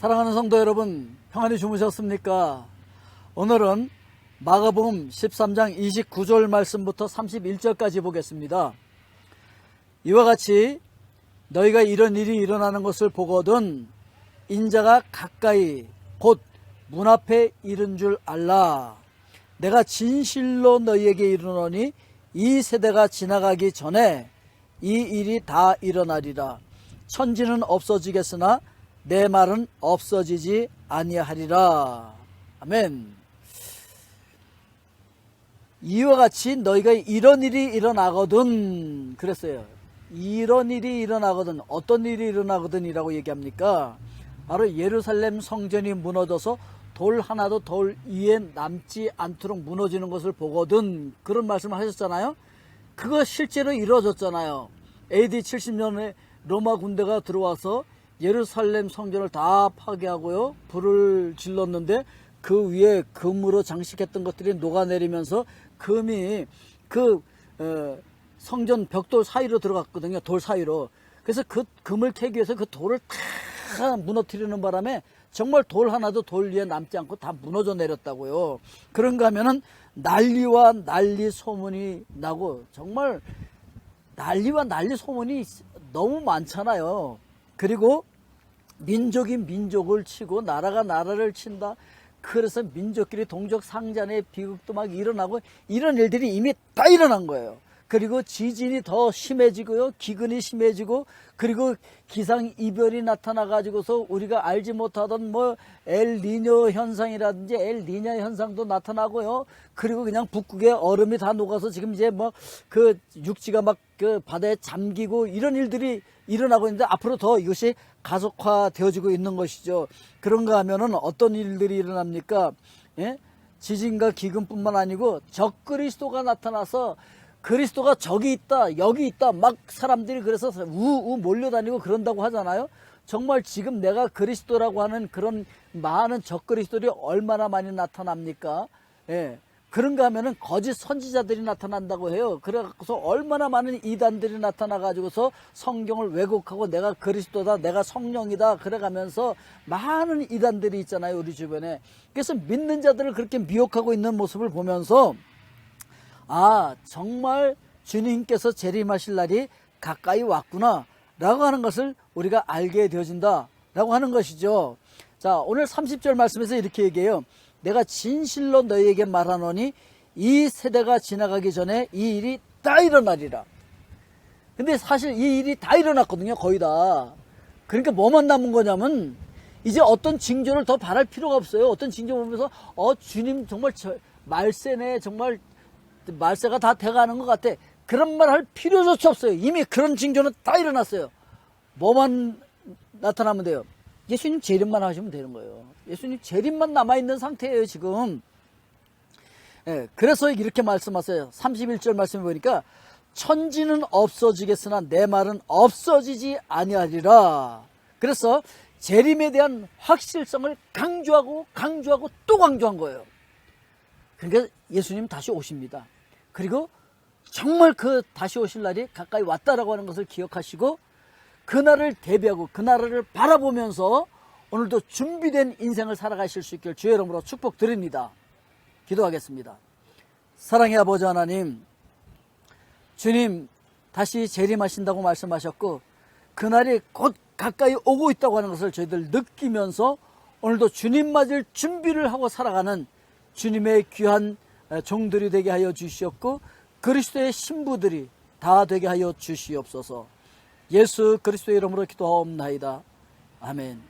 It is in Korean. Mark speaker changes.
Speaker 1: 사랑하는 성도 여러분, 평안히 주무셨습니까? 오늘은 마가복음 13장 29절 말씀부터 31절까지 보겠습니다. 이와 같이 너희가 이런 일이 일어나는 것을 보거든 인자가 가까이 곧 문 앞에 이른 줄 알라. 내가 진실로 너희에게 이르노니 이 세대가 지나가기 전에 이 일이 다 일어나리라. 천지는 없어지겠으나 내 말은 없어지지 아니하리라. 아멘. 이와 같이 너희가 이런 일이 일어나거든 그랬어요. 이런 일이 일어나거든 어떤 일이 일어나거든이라고 얘기합니까? 바로 예루살렘 성전이 무너져서 돌 하나도 돌 위에 남지 않도록 무너지는 것을 보거든 그런 말씀을 하셨잖아요. 그거 실제로 이루어졌잖아요. AD 70년에 로마 군대가 들어와서 예루살렘 성전을 다 파괴하고요. 불을 질렀는데 그 위에 금으로 장식했던 것들이 녹아내리면서 금이 그 어, 성전 벽돌 사이로 들어갔거든요. 돌 사이로. 그래서 그 금을 캐기 위해서 그 돌을 다 무너뜨리는 바람에 정말 돌 하나도 돌 위에 남지 않고 다 무너져 내렸다고요. 그런가 하면은 난리와 난리 소문이 나고 정말 난리와 난리 소문이 너무 많잖아요. 그리고 민족이 민족을 치고 나라가 나라를 친다. 그래서 민족끼리 동족 상잔의 비극도 막 일어나고 이런 일들이 이미 다 일어난 거예요. 그리고 지진이 더 심해지고요. 기근이 심해지고 그리고 기상 이별이 나타나 가지고서 우리가 알지 못하던 뭐 엘니뇨 현상이라든지 엘니냐 현상도 나타나고요. 그리고 그냥 북극의 얼음이 다 녹아서 지금 이제 뭐 그 육지가 막 그 바다에 잠기고 이런 일들이 일어나고 있는데 앞으로 더 이것이 가속화 되어지고 있는 것이죠. 그런가 하면은 어떤 일들이 일어납니까? 예? 지진과 기근뿐만 아니고 적그리스도가 나타나서 그리스도가 저기 있다, 여기 있다, 막 사람들이 그래서 우우 몰려다니고 그런다고 하잖아요. 정말 지금 내가 그리스도라고 하는 그런 많은 적그리스도들이 얼마나 많이 나타납니까? 예. 그런가 하면은 거짓 선지자들이 나타난다고 해요. 그래서 얼마나 많은 이단들이 나타나가지고서 성경을 왜곡하고 내가 그리스도다, 내가 성령이다, 그래가면서 많은 이단들이 있잖아요, 우리 주변에. 그래서 믿는 자들을 그렇게 미혹하고 있는 모습을 보면서 아, 정말 주님께서 재림하실 날이 가까이 왔구나. 라고 하는 것을 우리가 알게 되어진다. 라고 하는 것이죠. 자, 오늘 30절 말씀에서 이렇게 얘기해요. 내가 진실로 너희에게 말하노니 이 세대가 지나가기 전에 이 일이 다 일어나리라. 근데 사실 이 일이 다 일어났거든요. 거의 다. 그러니까 뭐만 남은 거냐면 이제 어떤 징조를 더 바랄 필요가 없어요. 어떤 징조 보면서 어 주님 정말 저, 말세네 정말 말세가 다 돼가는 것 같아. 그런 말 할 필요조차 없어요. 이미 그런 징조는 다 일어났어요. 뭐만 나타나면 돼요. 예수님 재림만 하시면 되는 거예요. 예수님 재림만 남아있는 상태예요, 지금. 예, 그래서 이렇게 말씀하세요. 31절 말씀해 보니까 천지는 없어지겠으나 내 말은 없어지지 아니하리라. 그래서 재림에 대한 확실성을 강조하고 강조하고 또 강조한 거예요. 그러니까 예수님 다시 오십니다. 그리고 정말 그 다시 오실 날이 가까이 왔다라고 하는 것을 기억하시고 그날을 대비하고 그 나라를 바라보면서 오늘도 준비된 인생을 살아가실 수 있길 주의 이름으로 축복드립니다. 기도하겠습니다. 사랑의 아버지 하나님, 주님 다시 재림하신다고 말씀하셨고 그날이 곧 가까이 오고 있다고 하는 것을 저희들 느끼면서 오늘도 주님 맞을 준비를 하고 살아가는 주님의 귀한 종들이 되게 하여 주시옵고 그리스도의 신부들이 다 되게 하여 주시옵소서. 예수 그리스도의 이름으로 기도하옵나이다. 아멘.